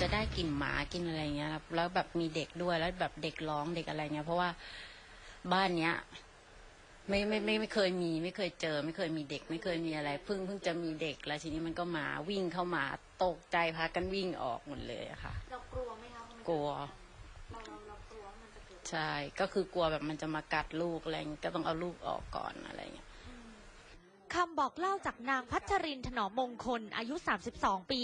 จะได้กลิ่นหมากินอะไรเงี้ยครับแล้วแบบมีเด็กด้วยแล้วแบบเด็กร้องเด็กอะไรเงี้ย เพราะว่าบ้านเนี้ยไม่ไม่ไม่ไม่เคยมีไม่เคยเจอ ไม่เคยมีเด็ก ไม่เคยมีอะไรเพิ่งเพิ่งจะมีเด็กแล้วทีนี้มันก็มาวิ่งเข้ามาตกใจพากันวิ่งออกหมดเลยอะค่ะ เรากลัวไหมคะว่ามันจะกลัวเราเราเรากลัวว่ามันจะเกิดใช่ก็คือกลัวแบบมันจะมากัดลูกอะไรเงี้ยก็ต้องเอาลูกออกก่อนอะไรเงี้ย คำบอกเล่าจากนางพัชรินถนอมมงคลอายุ 32 ปี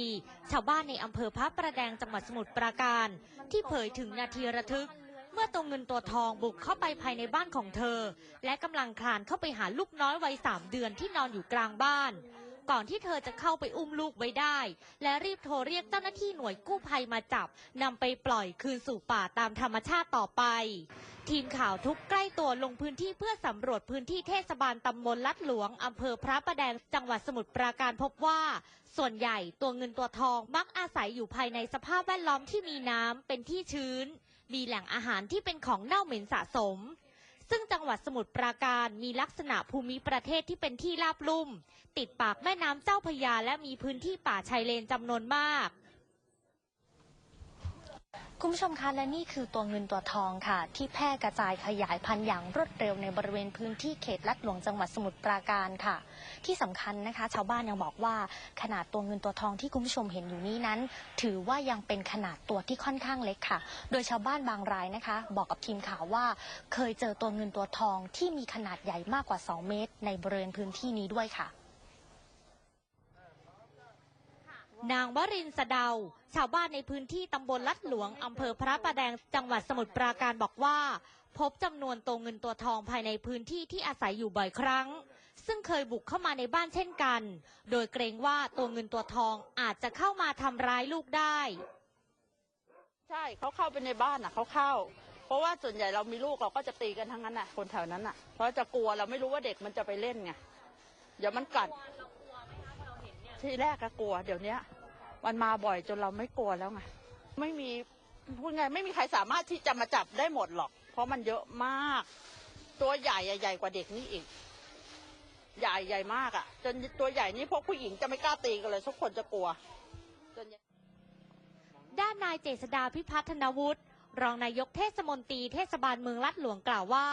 ชาวบ้านในอำเภอพระประแดงจังหวัดสมุทรปราการ ที่เผยถึงนาทีระทึก เมื่อตัวเงินตัวทองบุกเข้าไปภายในบ้านของเธอ และกำลังคลานเข้าไปหาลูกน้อยวัยสามเดือนที่นอนอยู่กลางบ้าน ก่อนที่เธอจะเข้าไปอุ้มลูกไว้ได้ และรีบโทรเรียกเจ้าหน้าที่หน่วยกู้ภัยมาจับนำไปปล่อยคืนสู่ป่าตามธรรมชาติต่อไป ทีมข่าวทุกใกล้ตัวลงพื้นที่เพื่อสำรวจพื้นที่เทศบาลตำบลลัดหลวงอำเภอพระประแดงจังหวัดสมุทรปราการพบว่า ส่วนใหญ่ตัวเงินตัวทองมักอาศัยอยู่ภายในสภาพแวดล้อมที่มีน้ำเป็นที่ชื้น มีแหล่งอาหารที่เป็นของเน่าเหม็นสะสม ซึ่งจังหวัดสมุทรปราการมีลักษณะภูมิประเทศที่เป็นที่ราบลุ่ม ติดปากแม่น้ำเจ้าพระยาและมีพื้นที่ป่าชายเลนจำนวนมาก ผู้ชมคะและนี่คือตัวเงินตัวทองค่ะ ที่แพร่กระจายขยายพันธุ์อย่างรวดเร็วในบริเวณพื้นที่เขตลัดหลวงจังหวัดสมุทรปราการค่ะ ที่สำคัญนะคะ ชาวบ้านยังบอกว่าขนาดตัวเงินตัวทองที่คุณผู้ชมเห็นอยู่นี้นั้น ถือว่ายังเป็นขนาดตัวที่ค่อนข้างเล็กค่ะ โดยชาวบ้านบางรายนะคะ บอกกับทีมข่าวว่า เคยเจอตัวเงินตัวทองที่มีขนาดใหญ่มากกว่า 2 เมตร ในบริเวณพื้นที่นี้ด้วยค่ะ นางวรินสเดา ชาวบ้านในพื้นที่ตำบลลัดหลวงอำเภอพระประแดงจังหวัดสมุทรปราการบอกว่า พบจำนวนตัวเงินตัวทองภายในพื้นที่ที่อาศัยอยู่บ่อยครั้ง ซึ่งเคยบุกเข้ามาในบ้านเช่นกัน โดยเกรงว่าตัวเงินตัวทองอาจจะเข้ามาทำร้ายลูกได้ ใช่เขาเข้าไปในบ้านอะเขาเข้า เพราะว่าส่วนใหญ่เรามีลูกเราก็จะตีกันทั้งนั้นน่ะ คนแถวนั้นน่ะ เพราะจะกลัวเราไม่รู้ว่าเด็กมันจะไปเล่นไงเดี๋ยวมันกัดที่แรกก็กลัวเดี๋ยวเนี้ย มันมาบ่อยจนเราไม่กลัวแล้วไงไม่มีพูดไงไม่มีใครสามารถที่จะมาจับได้หมดหรอก เพราะมันเยอะมาก ตัวใหญ่ใหญ่กว่าเด็กนี่อีก ใหญ่ใหญ่มากอะ จนตัวใหญ่นี่พวกผู้หญิงจะไม่กล้าตีกันเลยทุกคนจะกลัวจนด้านนายเจษดาพิพัฒนวุฒิรองนายกเทศมนตรีเทศบาลเมืองลัดหลวงกล่าวว่า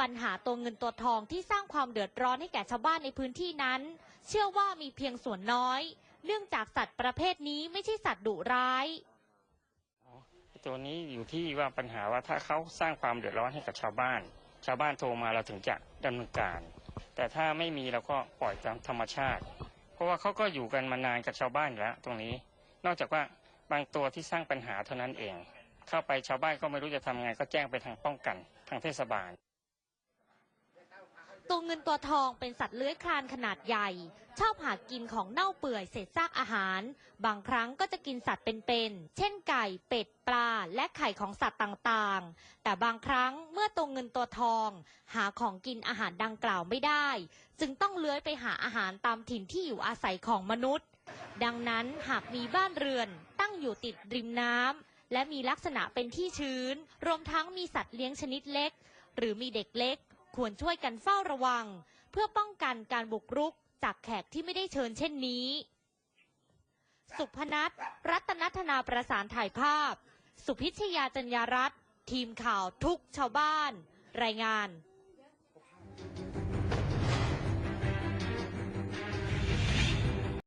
ปัญหาตัวเงินตัวทองที่สร้างความเดือดร้อนให้แก่ชาวบ้านในพื้นที่นั้น เชื่อว่ามีเพียงส่วนน้อย เนื่องจากสัตว์ประเภทนี้ไม่ใช่สัตว์ดุร้าย ตัวนี้อยู่ที่ว่าปัญหาว่าถ้าเขาสร้างความเดือดร้อนให้กับชาวบ้าน ชาวบ้านโทรมาเราถึงจะดำเนินการ แต่ถ้าไม่มีเราก็ปล่อยตามธรรมชาติ เพราะว่าเขาก็อยู่กันมานานกับชาวบ้านอยู่แล้วตรงนี้ นอกจากว่าบางตัวที่สร้างปัญหาเท่านั้นเอง เข้าไปชาวบ้านก็ไม่รู้จะทำไงก็แจ้งไปทางป้องกัน ทางเทศบาล ตัวเงินตัวทองเป็นสัตว์เลื้อยคลานขนาดใหญ่ ชอบหากินของเน่าเปื่อยเศษซากอาหาร บางครั้งก็จะกินสัตว์เป็นๆ เช่นไก่ เป็ด ปลา และไข่ของสัตว์ต่างๆ แต่บางครั้งเมื่อตัวเงินตัวทอง หาของกินอาหารดังกล่าวไม่ได้ จึงต้องเลื้อยไปหาอาหารตามถิ่นที่อยู่อาศัยของมนุษย์ ดังนั้นหากมีบ้านเรือนตั้งอยู่ติดริมน้ำและมีลักษณะเป็นที่ชื้น รวมทั้งมีสัตว์เลี้ยงชนิดเล็ก หรือมีเด็กเล็ก ควรช่วยกันเฝ้าระวัง เพื่อป้องกันการบุกรุกจากแขกที่ไม่ได้เชิญเช่นนี้ สุพนัทรัตนัฒนาประสานถ่ายภาพ สุพิชยาจัญญารัตน์ทีมข่าวทุกชาวบ้าน รายงาน